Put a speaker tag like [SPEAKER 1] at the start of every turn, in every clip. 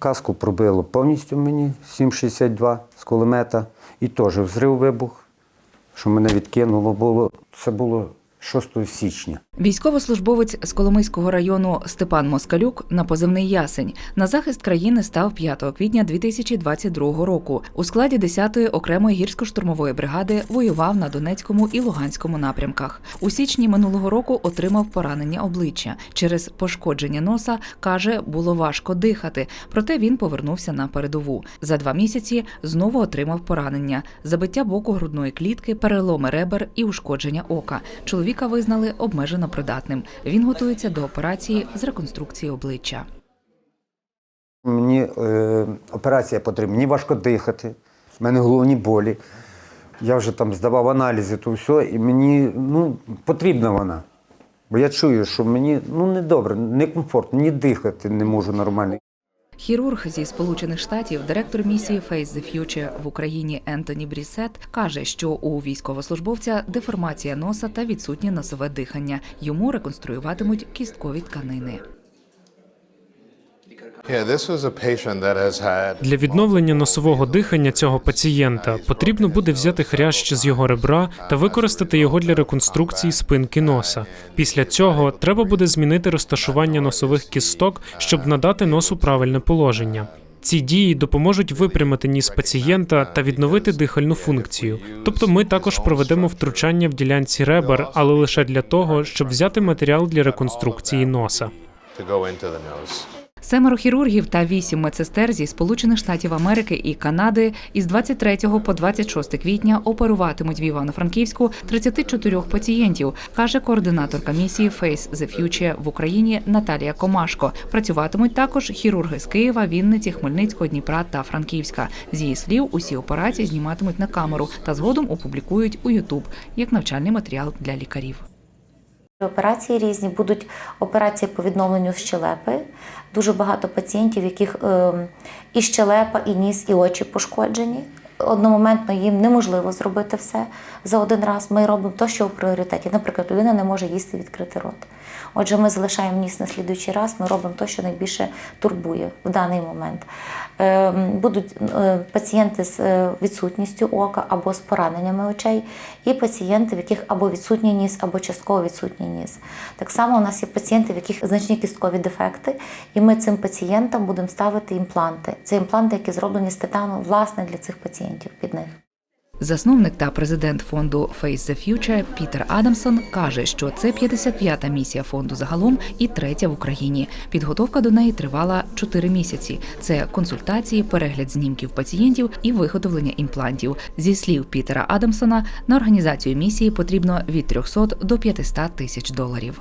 [SPEAKER 1] Каску пробило повністю мені 7,62 з кулемета. І теж взрив вибух, що мене відкинуло було. Це було 6 січня.
[SPEAKER 2] Військовослужбовець з Коломийського району Степан Москалюк на позивний ясень на захист країни став 5 квітня 2022 року. У складі 10-ї окремої гірсько-штурмової бригади воював на Донецькому і Луганському напрямках. У січні минулого року отримав поранення обличчя. Через пошкодження носа каже, було важко дихати. Проте він повернувся на передову. За два місяці знову отримав поранення: забиття боку грудної клітки, переломи ребер і ушкодження ока. Чоловіка визнали обмежено придатним. Він готується до операції з реконструкції обличчя.
[SPEAKER 1] Мені е, операція потрібна, мені важко дихати, в мене головні болі. Я вже там здавав аналізи, то все, і мені ну, потрібна вона. Бо я чую, що мені ну, недобре, некомфортно, ні дихати не можу нормально.
[SPEAKER 2] Хірург зі Сполучених Штатів, директор місії Face the Future в Україні Ентоні Брісет, каже, що у військовослужбовця деформація носа та відсутнє носове дихання. Йому реконструюватимуть кісткові тканини.
[SPEAKER 3] Для відновлення носового дихання цього пацієнта потрібно буде взяти хрящ з його ребра та використати його для реконструкції спинки носа. Після цього треба буде змінити розташування носових кісток, щоб надати носу правильне положення. Ці дії допоможуть випрямити ніс пацієнта та відновити дихальну функцію. Тобто, ми також проведемо втручання в ділянці ребер, але лише для того, щоб взяти матеріал для реконструкції носа.
[SPEAKER 2] Семеро хірургів та вісім медсестер зі Сполучених Штатів Америки і Канади із 23 по 26 квітня оперуватимуть в Івано-Франківську 34 пацієнтів, каже координаторка місії Face the Future в Україні Наталія Комашко. Працюватимуть також хірурги з Києва, Вінниці, Хмельницького, Дніпра та Франківська. З її слів, усі операції зніматимуть на камеру та згодом опублікують у YouTube як навчальний матеріал для лікарів.
[SPEAKER 4] Операції різні будуть операції по відновленню щелепи. Дуже багато пацієнтів, яких е, і щелепа, і ніс, і очі пошкоджені. Одномоментно їм неможливо зробити все за один раз. Ми робимо те, що в пріоритеті. Наприклад, людина не може їсти відкрити рот. Отже, ми залишаємо ніс на слідуючий раз, ми робимо те, що найбільше турбує в даний момент. Е, Будуть е, пацієнти з е, відсутністю ока або з пораненнями очей, і пацієнти, в яких або відсутній ніс, або частково відсутній ніс. Так само у нас є пацієнти, в яких значні кісткові дефекти, і ми цим пацієнтам будемо ставити імпланти. Це імпланти, які зроблені з титану власне для цих пацієнтів під них.
[SPEAKER 2] Засновник та президент фонду Face the Future Пітер Адамсон каже, що це 55-та місія фонду загалом і третя в Україні. Підготовка до неї тривала 4 місяці. Це консультації, перегляд знімків пацієнтів і виготовлення імплантів. Зі слів Пітера Адамсона, на організацію місії потрібно від 300 до 500 тисяч доларів.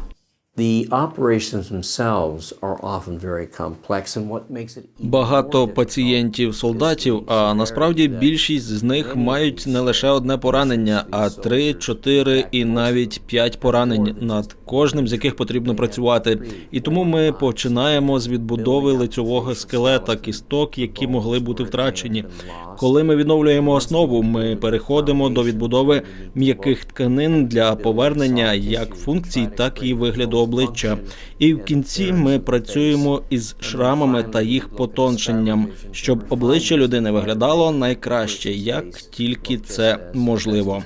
[SPEAKER 5] The operations themselves are often very complex, and what makes it
[SPEAKER 6] Багато пацієнтів солдатів, а насправді більшість з них мають не лише одне поранення, а три, чотири і навіть п'ять поранень, над кожним з яких потрібно працювати. І тому ми починаємо з відбудови лицьового скелета, кісток, які могли бути втрачені. Коли ми відновлюємо основу, ми переходимо до відбудови м'яких тканин для повернення як функцій, так і вигляду обличчя. І в кінці ми працюємо із шрамами та їх потоншенням, щоб обличчя людини виглядало найкраще, як тільки це можливо.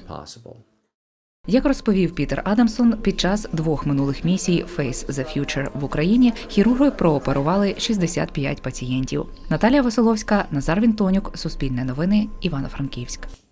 [SPEAKER 2] Як розповів Пітер Адамсон, під час двох минулих місій Face the Future в Україні хірурги прооперували 65 пацієнтів. Наталія Веселовська, Назар Вінтонюк, Суспільне новини, Івано-Франківськ.